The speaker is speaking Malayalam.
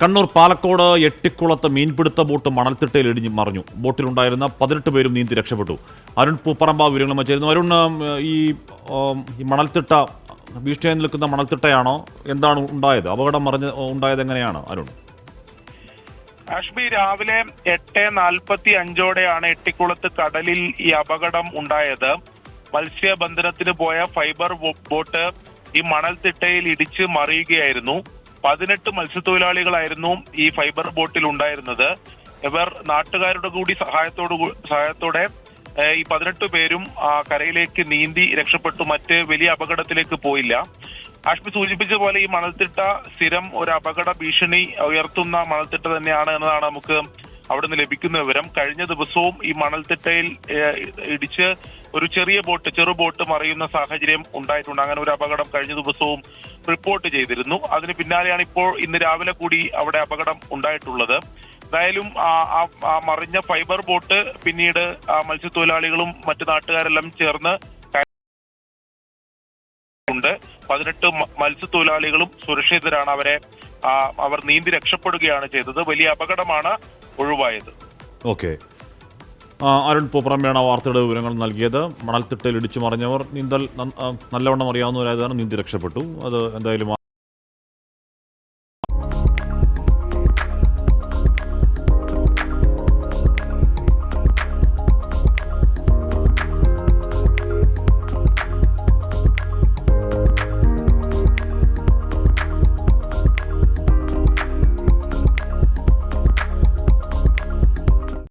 കണ്ണൂർ പാലക്കോട് എട്ടിക്കുളത്ത് മീൻപിടുത്ത ബോട്ട് മണൽത്തിട്ടയിൽ ഇടിഞ്ഞ് മറിഞ്ഞു. ബോട്ടിലുണ്ടായിരുന്ന പതിനെട്ട് പേരും നീന്തി രക്ഷപ്പെട്ടു. അരുൺ പൂപ്പറമ്പ വിവരങ്ങളും വെച്ചായിരുന്നു അരുൺ ഈ മണൽത്തിട്ട ഭീഷണിയായി നിൽക്കുന്ന മണൽത്തിട്ടയാണോ? എന്താണ് ഉണ്ടായത്? അപകടം മറിഞ്ഞ് ഉണ്ടായത് എങ്ങനെയാണ്? അരുൺ. കാശ്മീർ രാവിലെ എട്ട് നാൽപ്പത്തി അഞ്ചോടെയാണ് എട്ടിക്കുളത്ത് കടലിൽ ഈ അപകടം ഉണ്ടായത്. മത്സ്യബന്ധനത്തിന് പോയ ഫൈബർ ബോട്ട് ഈ മണൽത്തിട്ടയിൽ ഇടിച്ച് മറിയുകയായിരുന്നു. പതിനെട്ട് മത്സ്യത്തൊഴിലാളികളായിരുന്നു ഈ ഫൈബർ ബോട്ടിൽ ഉണ്ടായിരുന്നത്. ഇവർ നാട്ടുകാരുടെ കൂടി സഹായത്തോടു സഹായത്തോടെ ഈ പതിനെട്ട് പേരും കരയിലേക്ക് നീന്തി രക്ഷപ്പെട്ടു. മറ്റ് വലിയ അപകടത്തിലേക്ക് പോയില്ല. ആഷ്മി സൂചിപ്പിച്ച പോലെ ഈ മണൽത്തിട്ട സ്ഥിരം ഒരു അപകട ഭീഷണി ഉയർത്തുന്ന മണൽത്തിട്ട തന്നെയാണ് എന്നതാണ് നമുക്ക് അവിടുന്ന് ലഭിക്കുന്ന വിവരം. കഴിഞ്ഞ ദിവസവും ഈ മണൽത്തിട്ടയിൽ ഇടിച്ച് ഒരു ചെറിയ ബോട്ട് ചെറു ബോട്ട് മറിയുന്ന സാഹചര്യം ഉണ്ടായിട്ടുണ്ട്. അങ്ങനെ ഒരു അപകടം കഴിഞ്ഞ ദിവസവും റിപ്പോർട്ട് ചെയ്തിരുന്നു. അതിന് പിന്നാലെയാണ് ഇപ്പോൾ ഇന്ന് രാവിലെ കൂടി അവിടെ അപകടം ഉണ്ടായിട്ടുള്ളത്. എന്തായാലും ആ- മറിഞ്ഞ ഫൈബർ ബോട്ട് പിന്നീട് ആ മത്സ്യത്തൊഴിലാളികളും മറ്റു നാട്ടുകാരെല്ലാം ചേർന്ന് ഉണ്ട്. പതിനെട്ട് മത്സ്യത്തൊഴിലാളികളും സുരക്ഷിതരാണ് അവരെ അവർ നീന്തി രക്ഷപ്പെടുകയാണ് ചെയ്തത്. വലിയ അപകടമാണ് ഒഴിവായത്. ഓക്കെ. അരുൺ പൂപ്പറമ്പയാണ് വാർത്തയുടെ വിവരങ്ങൾ നൽകിയത്. മണൽത്തിട്ടയിൽ ഇടിച്ചു മറിഞ്ഞവർ. നീന്തൽ നല്ലവണ്ണം അറിയാവുന്നവരായതാണ്. നീന്തി രക്ഷപ്പെട്ടു. അത് എന്തായാലും